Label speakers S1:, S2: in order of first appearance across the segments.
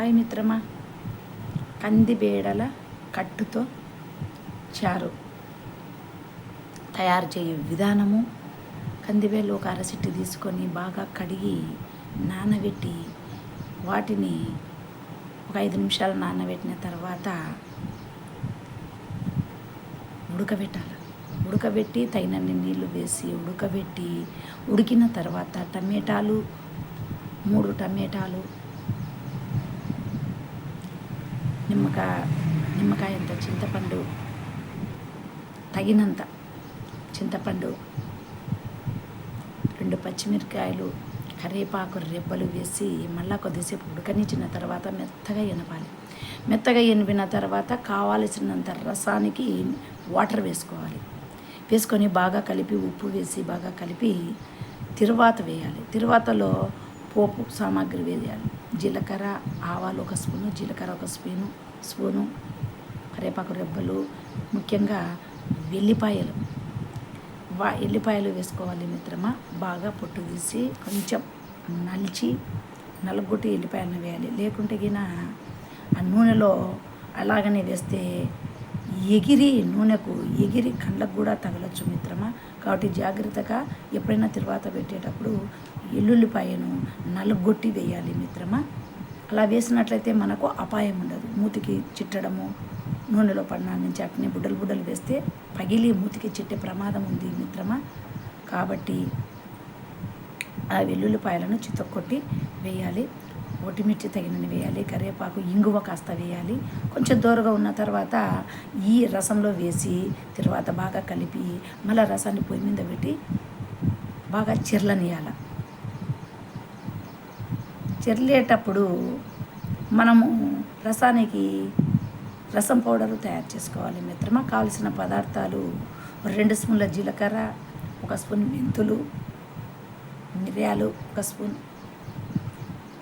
S1: Hi మిత్రమా. కందిబేడల కట్టుతో చారు. తయారు చేయే విధానము కందిబేలు ఒక అరసిట్టు తీసుకొని బాగా కడిగి నానబెట్టి వాటిని ఒక ఐదు నిమిషాలు నానబెట్టిన తర్వాత ఉడకబెట్టాలి. ఉడకబెట్టి తగినన్ని నీళ్ళు వేసి ఉడకబెట్టి ఉడికిన తర్వాత టమేటాలు మూడు టమేటాలు నిమ్మకాయ నిమ్మకాయంత చింతపండు తగినంత చింతపండు రెండు పచ్చిమిరకాయలు కరివేపాకు రెబ్బలు వేసి మళ్ళా కొద్దిసేపు ఉడకనిచ్చిన తర్వాత మెత్తగా ఎనపాలి. మెత్తగా ఎనిపిన తర్వాత కావాల్సినంత రసానికి వాటర్ వేసుకోవాలి. వేసుకొని బాగా కలిపి ఉప్పు వేసి బాగా కలిపి తిరువాత వేయాలి. తిరువాతలో పోపు సామాగ్రి వేయాలి. జీలకర్ర ఆవాలు ఒక స్పూను జీలకర్ర ఒక స్పూను స్పూను కరేపాకు రెబ్బలు ముఖ్యంగా వెల్లిపాయలు. వా ఎల్లిపాయలు వేసుకోవాలి మిత్రమా? బాగా పొట్టు తీసి కొంచెం నలిచి నలుగొట్టి ఎల్లిపాయలను వేయాలి. లేకుంటే గిన ఆ నూనెలో అలాగనే వేస్తే ఎగిరి నూనెకు ఎగిరి కండ్లకు కూడా తగలొచ్చు మిత్రమా? కాబట్టి జాగ్రత్తగా ఎప్పుడైనా తిరువాత పెట్టేటప్పుడు ఎల్లుల్లిపాయను నలుగొట్టి వేయాలి మిత్రమా? అలా వేసినట్లయితే మనకు అపాయం ఉండదు. మూతికి చిట్టడము నూనెలో పడిన నుంచి అట్నే బుడ్డలు బుడ్డలు వేస్తే పగిలి మూతికి చిట్టే ప్రమాదం ఉంది మిత్రమా? కాబట్టి ఆ వెల్లుల్లిపాయలను చితక్కొట్టి వేయాలి. ఒటిమిర్చి తగినని వేయాలి కరివేపాకు ఇంగువ కాస్త వేయాలి. కొంచెం దూరగా ఉన్న తర్వాత ఈ రసంలో వేసి తర్వాత బాగా కలిపి మళ్ళీ రసాన్ని పొయ్యి మీద పెట్టి బాగా చిర్లనియాల చెర్లేటప్పుడు మనము రసానికి రసం పౌడరు తయారు చేసుకోవాలి మిత్రమా. కావలసిన పదార్థాలు రెండు స్పూన్ల జీలకర్ర ఒక స్పూన్ మెంతులు మిరియాలు ఒక స్పూన్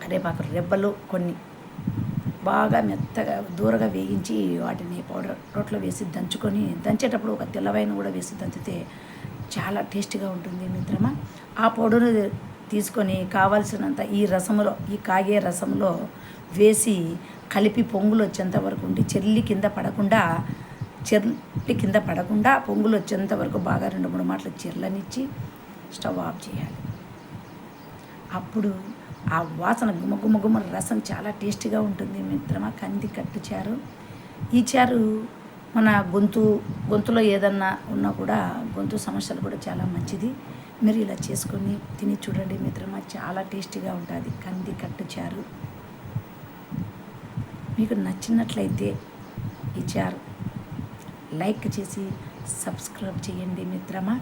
S1: కరివేపాకు రెబ్బలు కొన్ని బాగా మెత్తగా దూరగా వేయించి వాటిని పౌడర్ రోట్లో వేసి దంచుకొని దంచేటప్పుడు ఒక తెల్లవైన కూడా వేసి దంచితే చాలా టేస్టీగా ఉంటుంది మిత్రమా. ఆ పౌడర్ తీసుకొని కావాల్సినంత ఈ రసంలో ఈ కాగే రసంలో వేసి కలిపి పొంగులు వచ్చేంత వరకు ఉండి చెల్లి కింద పడకుండా చెల్లి కింద పడకుండా పొంగులు వచ్చేంత వరకు బాగా రెండు మూడు మాటలు చెర్లనిచ్చి స్టవ్ ఆఫ్ చేయాలి. అప్పుడు ఆ వాసన గుమ గుమ గుమ రసం చాలా టేస్టీగా ఉంటుంది. మిత్రమా కంది కట్టు చారు. ఈ చారు మన గొంతు గొంతులో ఏదన్నా ఉన్నా కూడా గొంతు సమస్యలు కూడా చాలా మంచిది. మీరు ఇలా చేసుకొని తిని చూడండి మిత్రమా చాలా టేస్టీగా ఉంటుంది కంది కట్టు చారు. మీకు నచ్చినట్లయితే ఈ చారు లైక్ చేసి సబ్స్క్రైబ్ చేయండి మిత్రమా.